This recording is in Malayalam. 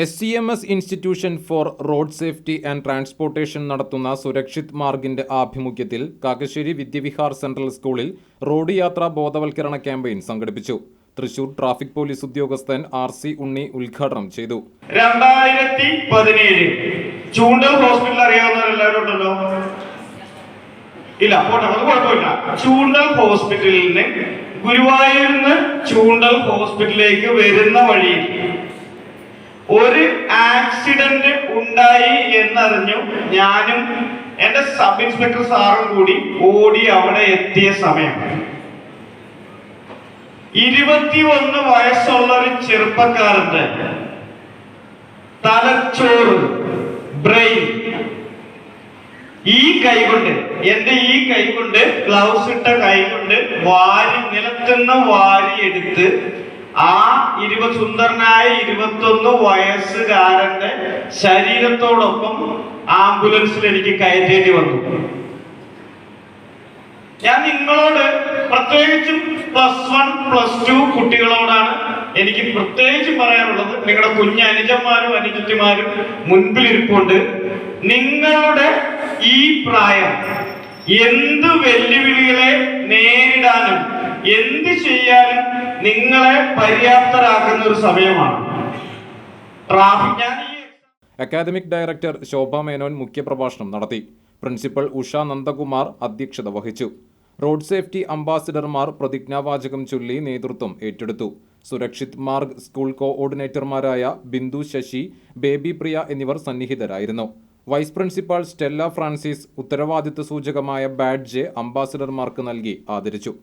S C M S institution for road safety and transportation നടത്തുന്ന സുരക്ഷിത് മാർഗിന്റെ ആഭിമുഖ്യത്തിൽ കാക്കശ്ശേരി വിദ്യവിഹാർ സെൻട്രൽ സ്കൂളിൽ റോഡ് യാത്രാ ബോധവൽക്കരണ ക്യാമ്പയിൻ സംഘടിപ്പിച്ചു. തൃശൂർ ട്രാഫിക് പോലീസ് ഉദ്യോഗസ്ഥൻ ആർ സി ഉണ്ണി ഉദ്ഘാടനം ചെയ്തു. രണ്ടായിരത്തി പതിനേഴ് ചൂണ്ടൽ ഹോസ്പിറ്റൽ അറിയാവുന്നവരെല്ലാവരും ഇല്ല ചൂണ്ടൽ ഹോസ്പിറ്റലിൽ നിന്ന് ഗുരുവായൂരിന്ന് ചൂണ്ടൽ ഹോസ്പിറ്റലിലേക്ക് വരുന്ന വഴിയിൽ ഒരു ആക്സിഡന്റ് ഉണ്ടായി എന്നറിഞ്ഞു. ഞാനും എന്റെ സബ് ഇൻസ്പെക്ടർ സാറും കൂടി ഓടി അവിടെ എത്തിയ സമയം. ഇരുപത്തിയൊന്ന് വയസ്സുള്ള ഒരു ചെറുപ്പക്കാരന്റെ തലച്ചോറ് ബ്രെയിൻ ഈ കൈ കൊണ്ട് എന്റെ ഈ കൈ കൊണ്ട് ഗ്ലൗസ് ഇട്ട കൈ കൊണ്ട് വാരി നിലത്തുനിന്ന് വാരി എടുത്ത് ആ ഇരുപത് സുന്ദരനായ ഇരുപത്തൊന്ന് വയസ്സുകാരന്റെ ശരീരത്തോടൊപ്പം ആംബുലൻസിൽ എനിക്ക് കയറ്റേണ്ടി വന്നു. ഞാൻ നിങ്ങളോട് പ്രത്യേകിച്ചും പ്ലസ് വൺ പ്ലസ് ടു കുട്ടികളോടാണ് എനിക്ക് പ്രത്യേകിച്ച് പറയാനുള്ളത്. നിങ്ങളുടെ കുഞ്ഞ് അനുജന്മാരും അനുജത്തിമാരും മുൻപിലിരിപ്പുണ്ട്. നിങ്ങളുടെ ഈ പ്രായം എന്ത് വെല്ലുവിളികളെ നേരിടാനും എന്ത് ചെയ്യാനും നിങ്ങളെ പര്യാപ്തരാക്കുന്ന ഒരു സമയമാണ്. ട്രാഫിക് ഞാൻ അക്കാദമിക് ഡയറക്ടർ ശോഭ മേനോൻ മുഖ്യപ്രഭാഷണം നടത്തി. പ്രിൻസിപ്പൽ ഉഷ നന്ദകുമാർ അധ്യക്ഷത വഹിച്ചു. റോഡ് സേഫ്റ്റി അംബാസിഡർമാർ പ്രതിജ്ഞാവാചകം ചൊല്ലി നേതൃത്വം ഏറ്റെടുത്തു. സുരക്ഷിത് മാർഗ് സ്കൂൾ കോഓർഡിനേറ്റർമാരായ ബിന്ദു ശശി ബേബി പ്രിയ എന്നിവർ സന്നിഹിതരായിരുന്നു. വൈസ് പ്രിൻസിപ്പാൾ സ്റ്റെല്ല ഫ്രാൻസിസ് ഉത്തരവാദിത്വ സൂചകമായ ബാഡ്ജ് അംബാസിഡർമാർക്ക് നൽകി ആദരിച്ചു.